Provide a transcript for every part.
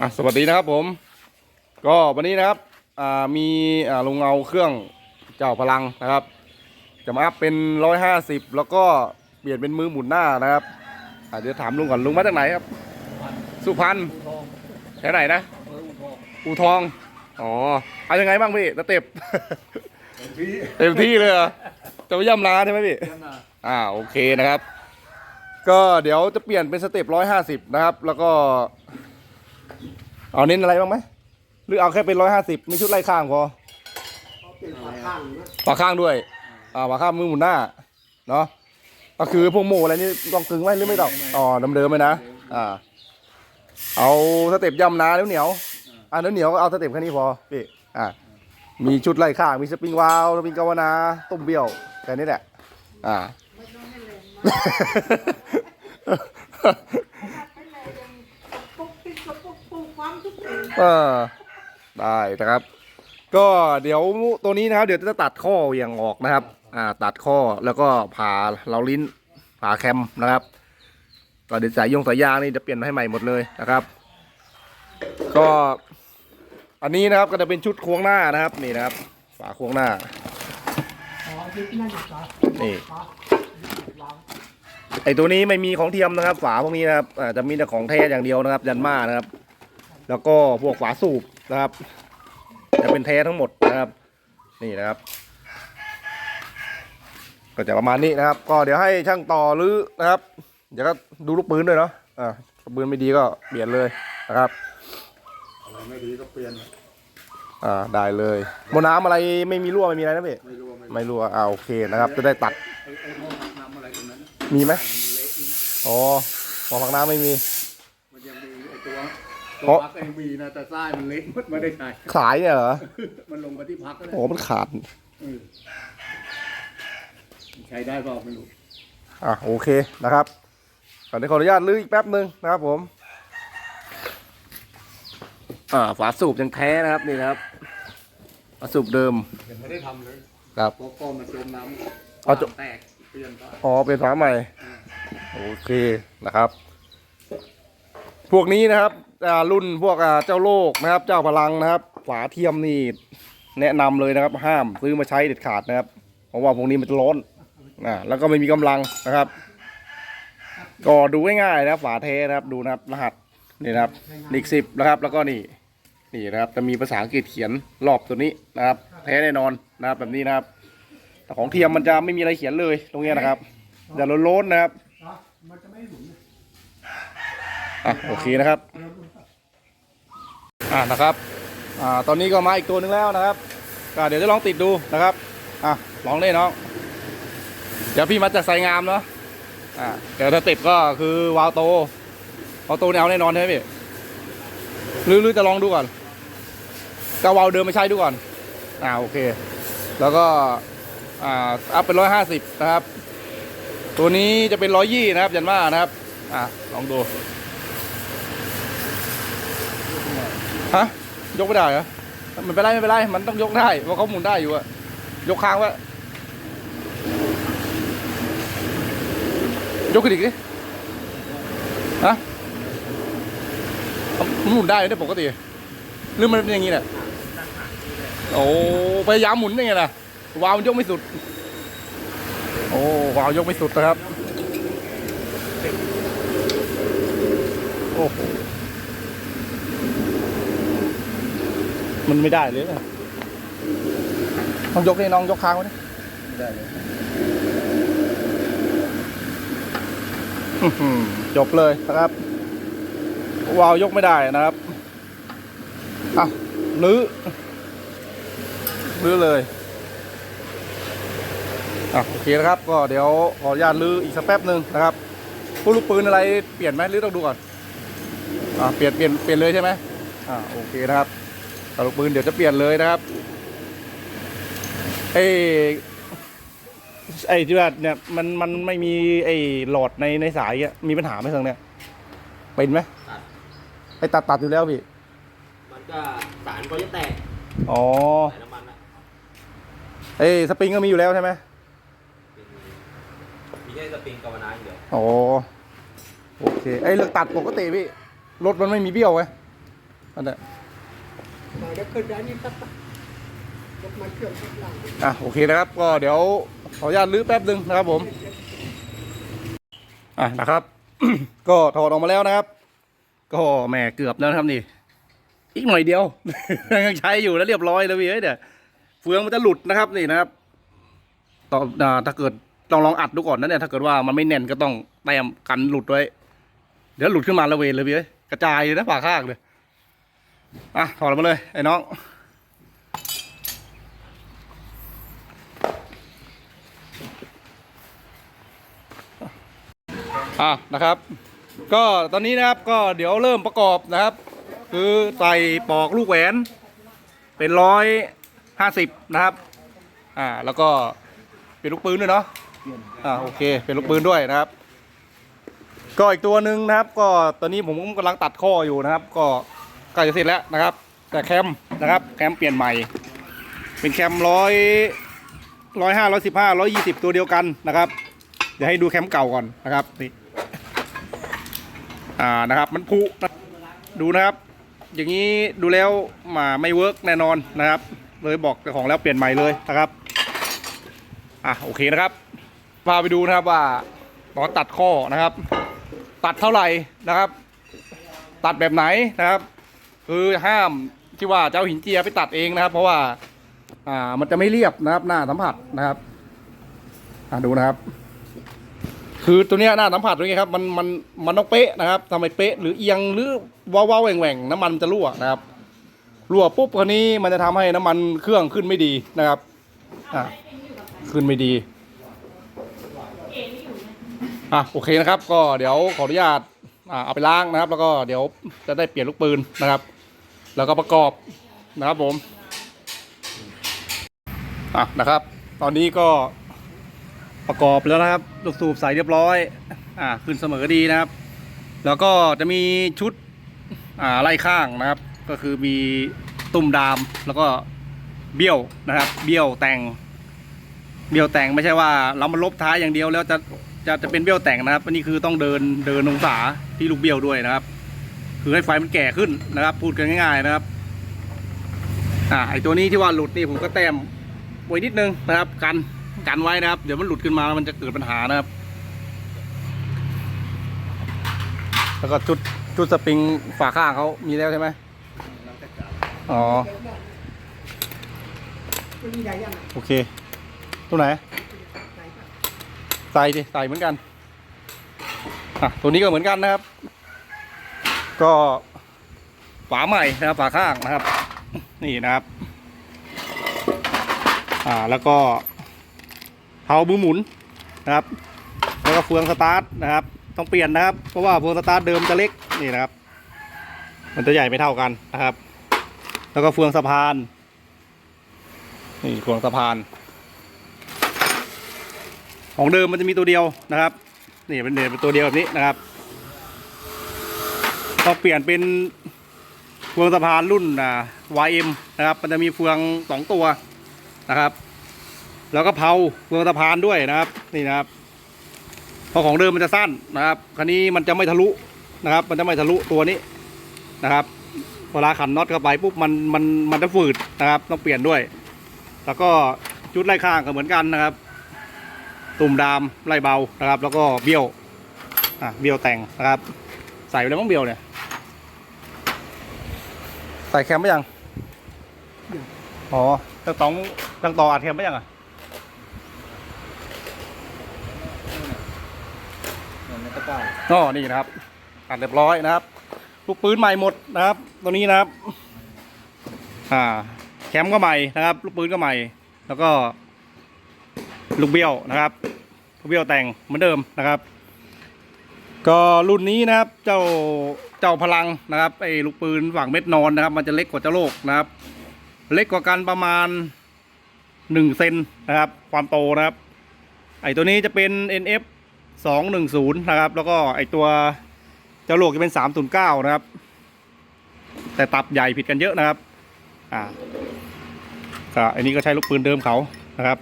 อะสวัสดีนะครับผม ก็วันนี้นะครับอ่ามีอ่าลงเงาเครื่องเจ้าพลังนะครับ จะมาอัพเป็นร้อยห้าสิบแล้วก็เปลี่ยนเป็นมือหมุนหน้านะครับอะเดี๋ยวถามลุงก่อนลุงมาจากไหนครับ สุพรรณแถวไหนนะอูทองอ๋อเอายังไงบ้างพี่สเต็ป เต็มที่เลยเหรอจะไปย่ำร้านใช่ไหมพี่อ่าโอเคนะครับ ก็เดี๋ยวจะเปลี่ยนเป็นสเต็ปร้อยห้าสิบนะครับ แล้วก็ เอาเน้นอะไรบ้างไหมหรือเอาแค่เป็นร้อยห้าสิบมีชุดไล่ข้างพอเป็นฝาข้างนะฝาข้างด้วย อ่าฝาข้างมือหมุนหน้า เนาะก็คือพวกโมอะไรนี่ต้องกึงไว้หรือไม่ต้องอ๋อเดิมๆไปนะ อ่า เอาสเต็ปย่ำนาแล้วเหนียว อ่าแล้วเหนียวก็เอาสเต็ปแค่นี้พอพี่ อ่า มีชุดไล่ข้าง มีสปริงวาลวสปริงกาวนา ต้มเบี้ยวแค่นี้แหละ อ่าปิ๊บปุ๊บปุ๊บความทุ กข์เออได้นะครับ ก็เดี๋ยวตัวนี้นะครับ เดี๋ยวจะตัดข้อเหวี่ยงออกนะครับ อ่า ตัดข้อแล้วก็ผ่าเราลิ้นผ่าแคมนะครับก็เดี๋ยวสายยงสายยางนี่จะเปลี่ยนให้ใหม่หมดเลยนะครับ ก็อันนี้นะครับก็จะเป็นชุดค้งหน้านะครับ นี่นะครับ ฝาค้งหน้านี่ไอตัวนี้ไม่มีของเทียมนะครับ ฝาพวกนี้นะครับอ่าจะมีแต่ของแท้อย่างเดียวนะครับ ยันมานะครับ แล้วก็พวกฝาสูบนะครับ จะเป็นแท้ทั้งหมดนะครับ นี่นะครับ ก็จะประมาณนี้นะครับ ก็เดี๋ยวให้ช่างต่อหรือนะครับ เดี๋ยวก็ดูลูกปืนด้วยเนาะอ่าลูกปืนไม่ดีก็เปลี่ยนเลยนะครับอะไรไม่ดีก็เปลี่ยนอ่าได้เลยโมน้ำอะไรไม่มีรั่วไม่มีอะไรนะพี่ไม่รู้ว่าไม่ไม่รั่วอ่าโอเคนะครับ จะได้ตัดไอ้ไอ้ห้องอาบน้ำอะไรตรงนั้นน่ะมีไหมมันเละอีกอ๋อหมอผักน้ำไม่มี มันยังมีไอ้ตัว เพตัวราะพักเองมีนะแต่ใต้มันเละมันไม่ได้ใช้ขายเนี่ยเหรอ มันลงมาที่พักก็ได้โอ้มันขาดเออใช้ได้เปล่าไม่รู้อะโอเคนะครับก่อนที่ขออนุญาตลื้ออีกแป๊บหนึ่งนะครับผม อ่าฝาสูบยังแท้นะครับนี่นะครับฝาสูบเดิมยังไม่ได้ทำเลยครับเพราะก้อนมันจมน้ำเอาจมแตกเปลี่ยนไปอ๋อเป็นฝาใหม่ โอเคนะครับ พวกนี้นะครับอ่า รุ่นพวกเจ้าโลกนะครับ เจ้าพลังนะครับ ฝาเทียมนี่แนะนำเลยนะครับ ห้ามซื้อมาใช้เด็ดขาดนะครับ เพราะว่าพวกนี้มันจะร้อนอ่าแล้วก็ไม่มีกำลังนะครับ ก็ดูง่ายๆนะฝาเทนะครับ ดูนะครับ รหัสนี่นะครับนิกสิบนะครับ แล้วก็นี่นี่นะครับ จะมีภาษาอังกฤษเขียนรอบตัวนี้นะครับ แท้แน่นอนนะครับแบบนี้นะครับแต่ของเทียมมันจะไม่มีอะไรเขียนเลยตรงนี้นะครับจะโล้นๆนะครับอะมันจะไม่หมุนนะอะโอเคนะครับ อ่านะครับอ่าตอนนี้ก็มาอีกตัวหนึ่งแล้วนะครับก็เดี๋ยวจะลองติดดูนะครับอะลองเล่นน้องเดี๋ยวพี่มาจากไซงามเนาะอ่าเดี๋ยวถ้าติดก็คือวาวโตวาวโตเนี่ยเอาแน่นอนใช่ไหมพี่หรือหรือจะลองดูก่อนก็วาวเดิมไม่ใช้ดูก่อนอ่าโอเค แล้วก็อ่าอัพเป็นร้อยห้าสิบนะครับ ตัวนี้จะเป็นร้อยยี่นะครับ ยันมานะครับ อะลองดู ฮะ ยกไม่ได้เหรอไม่เป็นไรไม่เป็นไรมันต้องยกได้เพราะเขาหมุนได้อยู่อะยกค้างไว้ยกขึ้นอีกดิฮะมันหมุนได้ได้ปกติหรือมันเป็นอย่างนี้แหละโอ้พยายามหมุนยังไงล่ะวาวมันยกไม่สุด โอ้วาวยกไม่สุดนะครับโอ้โห มันไม่ได้เลยนะต้องยกนี่น้องยกค้างไว้ดิได้เลยอื้อหือจบเลยนะครับ วาล์วยกไม่ได้นะครับอะลื้อลื้อเลยอะโอเคนะครับ ก็เดี๋ยวขออนุญาตลื้ออีกสักแป๊บหนึ่งนะครับผู้ลูกปืนอะไรเปลี่ยนไหมหรือต้องดูก่อนอ่าเปลี่ยนเปลี่ยนเปลี่ยนเลยใช่ไหมอ่าโอเคนะครับแต่ลูกปืนเดี๋ยวจะเปลี่ยนเลยนะครับเอ้ไอ้ที่ว่าเนี่ยมันมันไม่มีไอ้หลอดในในสายอะมีปัญหาไหมเครื่องเนี่ยเป็นไหมตัดไอ้ตัดตัดอยู่แล้วพี่มันก็สารก็จะแตกอ๋อใส่น้ำมันนะไอ้สปริงก็มีอยู่แล้วใช่ไหมเป็นมีแค่สปริงกาวนาอย่างเดียวอ๋อโอเคไอ้เรื่องตัดปกติพี่รถมันไม่มีเบี้ยวไงอันเนี้ย เดี๋ยวขึ้นได้นี่สักยกมาเครื่องสักหลังอะโอเคนะครับ ก็เดี๋ยวขออนุญาตลื้อแป๊บหนึ่งนะครับผมอะนะครับ ก็ถอดออกมาแล้วนะครับ ก็แหมเกือบแล้วนะครับนี่ อีกหน่อยเดียว ยังใช้อยู่แล้วเรียบร้อยแล้วพี่เอ้ยเดี๋ยวเฟืองมันจะหลุดนะครับนี่นะครับต่ออ่าถ้าเกิดลองลองอัดดูก่อนนะเนี่ยถ้าเกิดว่ามันไม่แน่นก็ต้องแต้มกันหลุดไว้ เดี๋ยวหลุดขึ้นมาละเวนเลยพี่เอ้ยกระจายเลยนะผ่าข้างเลย อะถอดมาเลย ไอ้น้อง อะนะครับ ก็ตอนนี้นะครับก็เดี๋ยวเริ่มประกอบนะครับ คือใส่ปอกลูกแหวน เป็นร้อยห้าสิบนะครับ อ่าแล้วก็เป็นลูกปืนด้วยเนาะอ่าโอเค เป็นลูกปืนด้วยนะครับ ก็อีกตัวหนึ่งนะครับ ก็ตอนนี้ผมกำลังตัดข้ออยู่นะครับ ก็ ใกล้จะเสร็จแล้วนะครับ แต่แคมนะครับแคมเปลี่ยนใหม่ เป็นแคมร้อยร้อยห้าร้อยสิบห้าร้อยยี่สิบตัวเดียวกันนะครับ เดี๋ยวให้ดูแคม์เก่าก่อนนะครับนี่อ่านะครับมันผุดูนะครับ อย่างนี้ดูแล้วมาไม่เวิร์กแน่นอนนะครับ เลยบอกเจ้าของแล้วเปลี่ยนใหม่เลยนะครับอะโอเคนะครับพาไปดูนะครับว่าตอนตัดข้อนะครับ ตัดเท่าไหร่นะครับ ตัดแบบไหนนะครับ คือห้ามที่ว่าเจ้าหินเจียไปตัดเองนะครับ เพราะว่าอ่ามันจะไม่เรียบนะครับ หน้าสัมผัสนะครับอ่าดูนะครับ คือตัวเนี้ยหน้าสัมผัสตรงนี้ครับมันมันมันต้องเป๊ะนะครับทำไมเป๊ะหรือเอียงหรือว้าวๆแหว่งๆน้ำมันมันจะรั่วนะครับ รั่วปุ๊บคราวนี้มันจะทำให้น้ำมันเครื่องขึ้นไม่ดีนะครับอะขึ้นไม่ดีอะโอเคนะครับ ก็เดี๋ยวขออนุญาตอ่าเอาไปล้างนะครับ แล้วก็เดี๋ยวจะได้เปลี่ยนลูกปืนนะครับ แล้วก็ประกอบนะครับผมอะนะครับ ตอนนี้ก็ประกอบแล้วนะครับ ลูกสูบใส่เรียบร้อย อ่าขึ้นเสมอดีนะครับ แล้วก็จะมีชุดอ่าไล่ข้างนะครับ ก็คือมีตุ่มดามแล้วก็เบี้ยวนะครับ เบี้ยวแต่ง เบี้ยวแต่งไม่ใช่ว่าเรามาลบท้ายอย่างเดียวแล้วจะจะจะเป็นเบี้ยวแต่งนะครับอันนี้คือต้องเดินเดินองศาที่ลูกเบี้ยวด้วยนะครับ คือให้ไฟมันแก่ขึ้นนะครับ พูดกันง่ายๆนะครับอ่าไอตัวนี้ที่ว่าหลุดนี่ผมก็แต้มไว้นิดนึงนะครับ กันกันไว้นะครับ เดี๋ยวมันหลุดขึ้นมามันจะเกิดปัญหานะครับ แล้วก็จุดจุดสปริงฝาข้างเขามีแล้วใช่ไหมอ๋อโอเค ตัวไหนใส่ดิใส่เหมือนกันอะตัวนี้ก็เหมือนกันนะครับ ก็ฝาใหม่นะครับฝาข้างนะครับ นี่นะครับ อ่าแล้วก็เผามือหมุนนะครับ แล้วก็เฟืองสตาร์ทนะครับ ต้องเปลี่ยนนะครับ เพราะว่าเฟืองสตาร์ทเดิมจะเล็กนี่นะครับ มันจะใหญ่ไม่เท่ากันนะครับ แล้วก็เฟืองสะพานนี่เฟืองสะพาน ของเดิมมันจะมีตัวเดียวนะครับ นี่เป็นเดเป็นตัวเดียวแบบนี้นะครับ พอเปลี่ยนเป็นเฟืองสะพานรุ่นอ่า YM นะครับมันจะมีเฟืองสองตัวนะครับ แล้วก็เผาเฟืองสะพานด้วยนะครับนี่นะครับเพราะของเดิมมันจะสั้นนะครับคันนี้มันจะไม่ทะลุนะครับ มันจะไม่ทะลุตัวนี้นะครับเวลาขันน็อตเข้าไปปุ๊บมันมันมันจะฝืดนะครับ ต้องเปลี่ยนด้วย แล้วก็ชุดไล่ข้างก็เหมือนกันนะครับ ตุ่มดามไล่เบานะครับ แล้วก็เบี้ยวอะเบี้ยวแต่งนะครับ ใส่ไปแล้วมั้งเบี้ยวเนี่ย ใส่แคมไปยัง อ๋อตั้งตองตังต่ออัดแคมไปยังอะอ๋อนี่นะครับ อัดเรียบร้อยนะครับ ลูกปืนใหม่หมดนะครับ ตัวนี้นะครับ อ่า แคมก็ใหม่นะครับ ลูกปืนก็ใหม่ แล้วก็ ลูกเบี้ยวนะครับ ลูกเบี้ยวแต่งเหมือนเดิมนะครับ ก็รุ่นนี้นะครับเจ้าเจ้าพลังนะครับไอ้ลูกปืนฝั่งเม็ดนอนนะครับ มันจะเล็กกว่าเจ้าโลกนะครับ เล็กกว่ากันประมาณหนึ่งเซนนะครับ ความโตนะครับ ไอ้ตัวนี้จะเป็น NF สองหนึ่งศูนย์นะครับ แล้วก็ไอตัวเจ้าโลกจะเป็นสามศูนย์เก้านะครับ แต่ตับใหญ่ผิดกันเยอะนะครับอ่าก็อันนี้ก็ใช้ลูกปืนเดิมเขานะครับ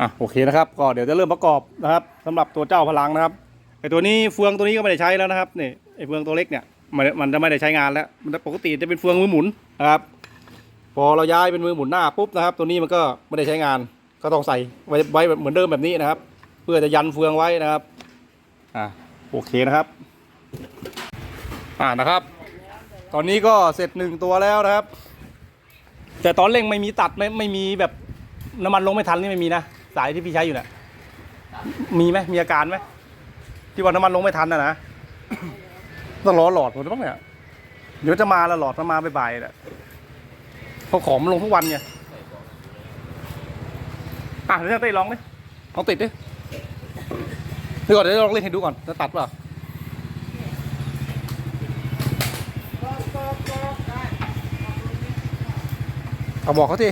อะโอเคนะครับก็เดี๋ยวจะเริ่มประกอบนะครับสำหรับตัวเจ้าพลังนะครับไอตัวนี้เฟืองตัวนี้ก็ไม่ได้ใช้แล้วนะครับนี่ไอเฟืองตัวเล็กเนี่ยมันมันจะไม่ได้ใช้งานแล้วมันปกติจะเป็นเฟืองมือหมุนนะครับพอเราย้ายเป็นมือหมุนหน้าปุ๊บนะครับ ตัวนี้มันก็ไม่ได้ใช้งาน ก็ต้องใส่ไว้ไว้เหมือนเดิมแบบนี้นะครับ เพื่อจะยันเฟืองไว้นะครับอ่าโอเคนะครับอ่านะครับ ตอนนี้ก็เสร็จหนึ่งตัวแล้วนะครับ แต่ตอนเร่งไม่มีตัดไม่ไม่มีแบบน้ำมันลงไม่ทันนี่ไม่มีนะ สายที่พี่ใช้อยู่น่ะมีไหมมีอาการไหมที่ว่าน้ำมันลงไม่ทันนะนะต้องรอหลอดผมจะต้องเนี่ยเดี๋ยวจะมาแล้วหลอดมันมาบ่ายๆแหละเพราะของมันลงทุกวันไงอะเดี๋ยวจะเต้ลองดิลองติดดิเดี๋ยวก่อนเดี๋ยวลองเล่นให้ดูก่อนจะตัดเปล่าเอาบอกเขาที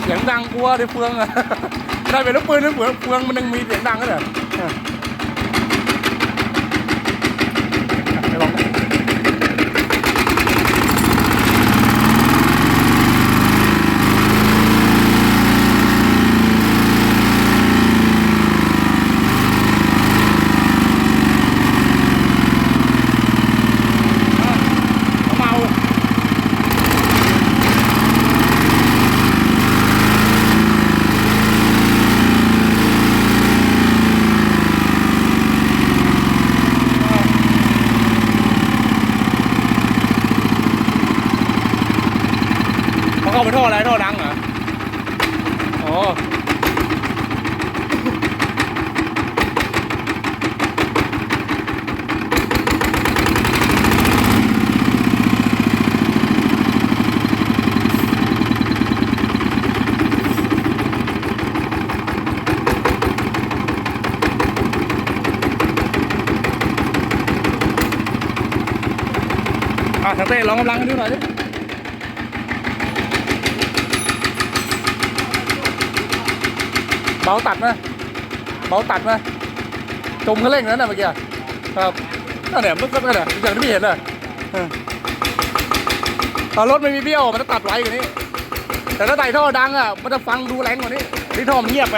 เสียง ดังกลัวในเฟืองอะได้เป็นลูกปืนนั้นเหมือนเฟืองมันยังมีเสียงดังก็เถอะปลองดิเมา เขาเข้าไปท่ออะไรท่อดังเหรออ๋ออะทาง เต้ลองกำลังให้ดูหน่อยดิเบาตัดไหมเบาตัดไหมจมเขาเร่งนั้นน่ะเมื่อกี้ครับนั่นแหละมันก็นั่นแหละอย่างที่พี่เห็นเลยเออถ้ารถไม่มีเบี้ยวมันจะตัดไว้กว่านี้ แต่ถ้าไต่ท่อดังอะมันจะฟังดูแรงกว่านี้ที่ท่อมันเงียบไป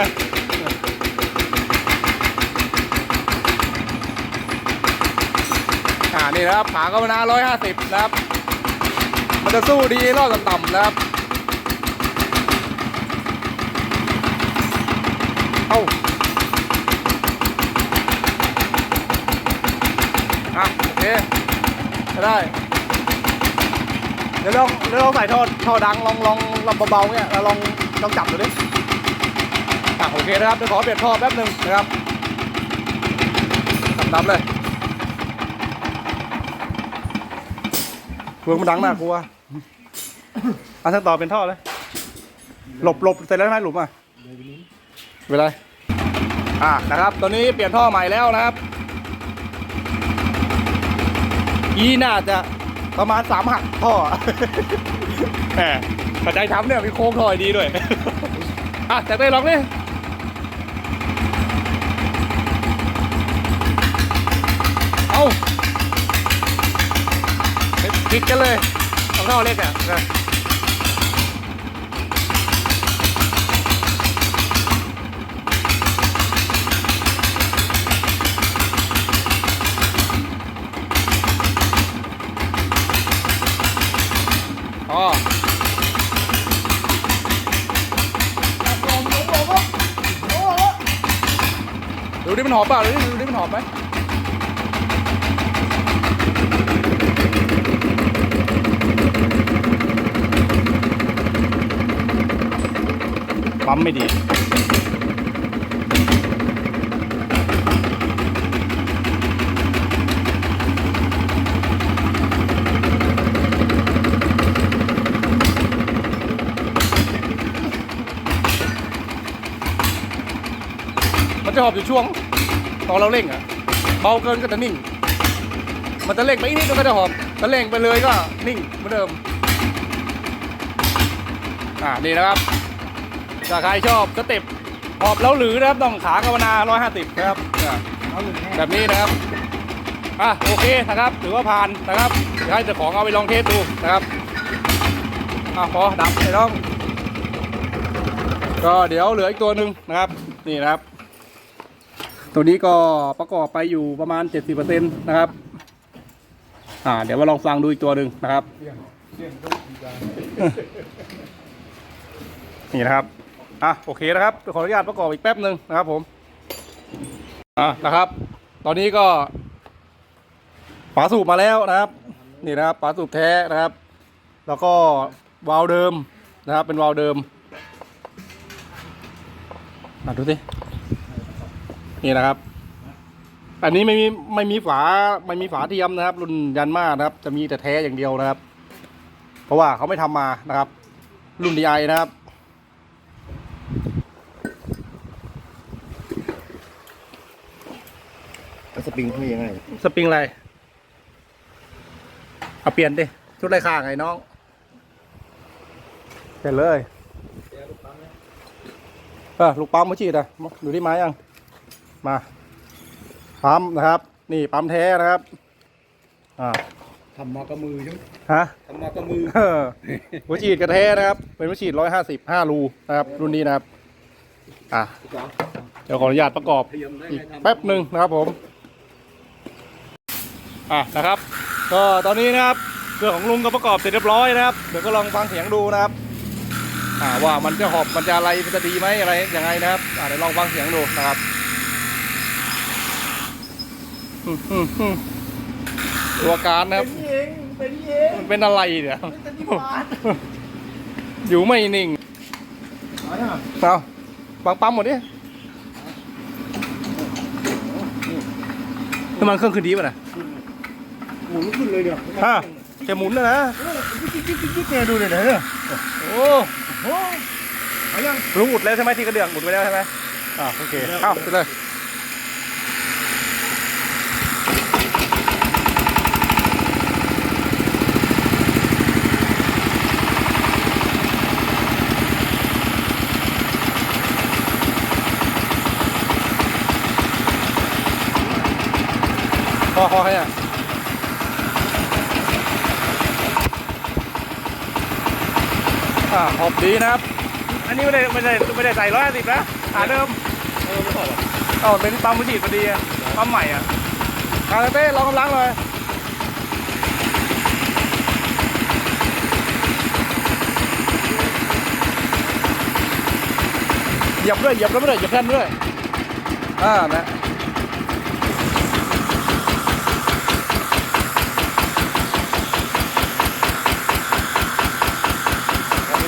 อ่า นี่นะครับผากำมนาร้อยห้าสิบนะครับ มันจะสู้ดีรอบต่ำๆนะครับ เอาอะโอเคได้ เดี๋ยวลองเดี๋ยวลองใส่ท่อท่อดังลองลองลองเบาๆเนี่ยแล้วลองลองจับดูดิอะโอเคนะครับเดี๋ยวขอเปลี่ยนท่อแป๊บหนึ่งนะครับขับดับเลย เฟืองมันดังน่ากลัวอะทั้งต่อเป็นท่อเลย หลบหลบเสร็จแล้วใช่ไหมหลุมอะเวลาอ่านะครับ ตอนนี้เปลี่ยนท่อใหม่แล้วนะครับ อีน่าจะประมาณสามหักท่อแหมปัจจัยทำเนี่ยมีโค้งท่อดีด้วย อะแต่ได้ลองดิเอา ติดกันเลยของท่อเล็กอะอ๋อดูดิมันหอมเปล่าดูดิดูดิมันหอมไหม ปั๊มไม่ดีมันจะหอบอยู่ช่วง ตอนเราเร่งอะเบาเกินก็จะนิ่ง มันจะเร่งไปอีกนิดมันก็จะหอบถ้าเร่งไปเลยก็นิ่งเหมือนเดิม อ่านี่นะครับ ถ้าใครชอบสเต็ปหอบแล้วหรือนะครับต้องขากาวนา150นะครับอ่าแบบนี้นะครับอะโอเคนะครับถือว่าผ่านนะครับเดี๋ยวให้เจ้าของเอาไปลองเทสดูนะครับอะอะพอดับไอ้น้องก็เดี๋ยวเหลืออีกตัวหนึ่งนะครับนี่นะครับ ตัวนี้ก็ประกอบไปอยู่ประมาณ 70%นะครับอ่าเดี๋ยวมาลองฟังดูอีกตัวหนึ่งนะครับนี่นะครับ อะโอเคนะครับขออนุญาตประกอบอีกแป๊บหนึ่งนะครับผมอะนะครับ ตอนนี้ก็ฝาสูบมาแล้วนะครับ นี่นะครับฝาสูบแท้นะครับ แล้วก็วาล์วเดิมนะครับ เป็นวาล์วเดิมอะดูสินี่นะครับ อันนี้ไม่มีไม่มีฝาไม่มีฝาเทียมนะครับ รุ่นยันมานะครับ จะมีแต่แท้อย่างเดียวนะครับ เพราะว่าเขาไม่ทำมานะครับ รุ่น DI นะครับ สปริงเขายังไงสปริงอะไร เอาเปลี่ยนดิ ชุดไรข้างไงน้องเปลี่ยนเลยเออลูกปั๊มมือฉีดอะดูที่ไม้ยัง มาปั๊มนะครับ นี่ปั๊มแท้นะครับอ่าทำมากับมือใช่ไหมฮะทำมากับมือเออหัวฉีดกระแท้นะครับ เป็นหัวฉีดร้อยห้าสิบห้ารูนะครับ รุ่นนี้นะครับ อะเดี๋ยวขออนุญาตประกอบเทียมได้อีกไหมทำแป๊บหนึ่งนะครับผม อะนะครับ ก็ตอนนี้นะครับเครื่องของลุงก็ประกอบเสร็จเรียบร้อยนะครับ เดี๋ยวก็ลองฟังเสียงดูนะครับอ่าว่ามันจะหอบมันจะอะไรมันจะดีไหมอะไรยังไงนะครับอ่าเดี๋ยวลองฟังเสียงดูนะครับอืมอืมอืมตัวการนะครับเองเป็นเองมันเป็นอะไรเนี่ยอยู่ไม่นิ่งเอาบังปั๊มหมดดิน้ำมันเครื่องคืนดีป่ะนะ หมุนขึ้นเลยเนี่ยฮะแค่หมุนนะนะเนี่ยดูเลยนะเนี่ยโอ้โหรู้อุดแล้วใช่ไหมที่กระเดื่องอุดไปแล้วใช่ไหมอ่าโอเคเอ้าไปเลยพอพ อให้อะอ่าขอบดีนะครับ อันนี้ไม่ได้ไม่ได้ไม่ได้ใส่ร้อยสิบนะหาเดิมเอ๋อเป็นปั๊มมือฉีดพอดีอะปั๊มใหม่อะคาราเต้ลองกำลังเลยเหยียบด้วยเหยียบแล้วไม่ได้เหยียบแท่นด้วยอ่านะ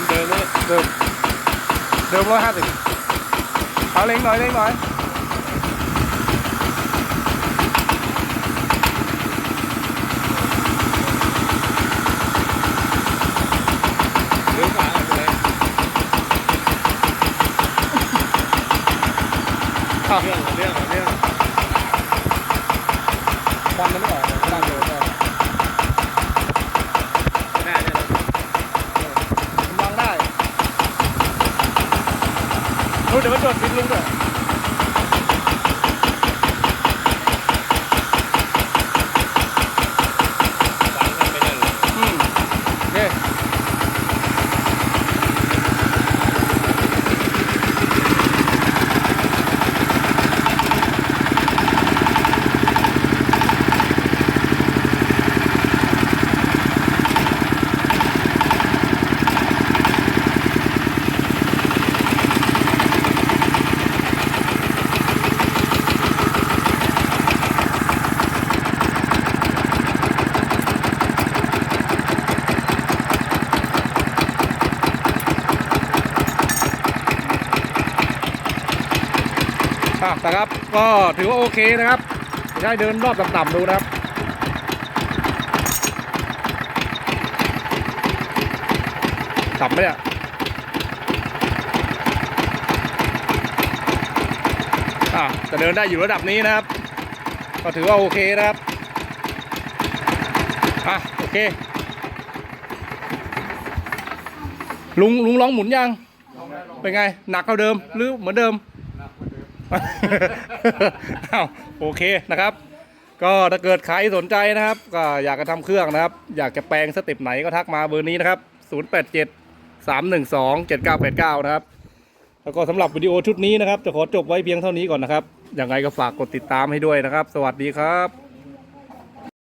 เดิม เดิม เดิมร้อยห้าสิบเอาเล็งหน่อยเล็งหน่อยเลี้ยวขวาเลยอะเรื่ององเรื่อง ควันมันไม่ออกไม่ได้เลย ไม่ได้เนี่ย กำลังได้รู้ เดี๋ยวมันจดบินลุงด้วย ฟังกันไปนั่นเลย อืมโอเคอะ นะครับ ก็ถือว่าโอเคนะครับได้เดินรอบต่ำๆดูนะครับต่ำไหมเนี่ยอะจะเดินได้อยู่ระดับนี้นะครับ ก็ถือว่าโอเคนะครับอะโอเค ลุงลุงลองหมุนยัง เป็นไง หนักเท่าเดิมหรือเหมือนเดิม อ้าวโอเคนะครับ ก็ถ้าเกิดใครสนใจนะครับ ก็อยากจะทำเครื่องนะครับ อยากจะแปลงสเต็ปไหนก็ทักมาเบอร์นี้นะครับ 087 312 7989 นะครับ แล้วก็สำหรับวิดีโอชุดนี้นะครับ จะขอจบไว้เพียงเท่านี้ก่อนนะครับยังไงก็ฝากกดติดตามให้ด้วยนะครับ สวัสดีครับ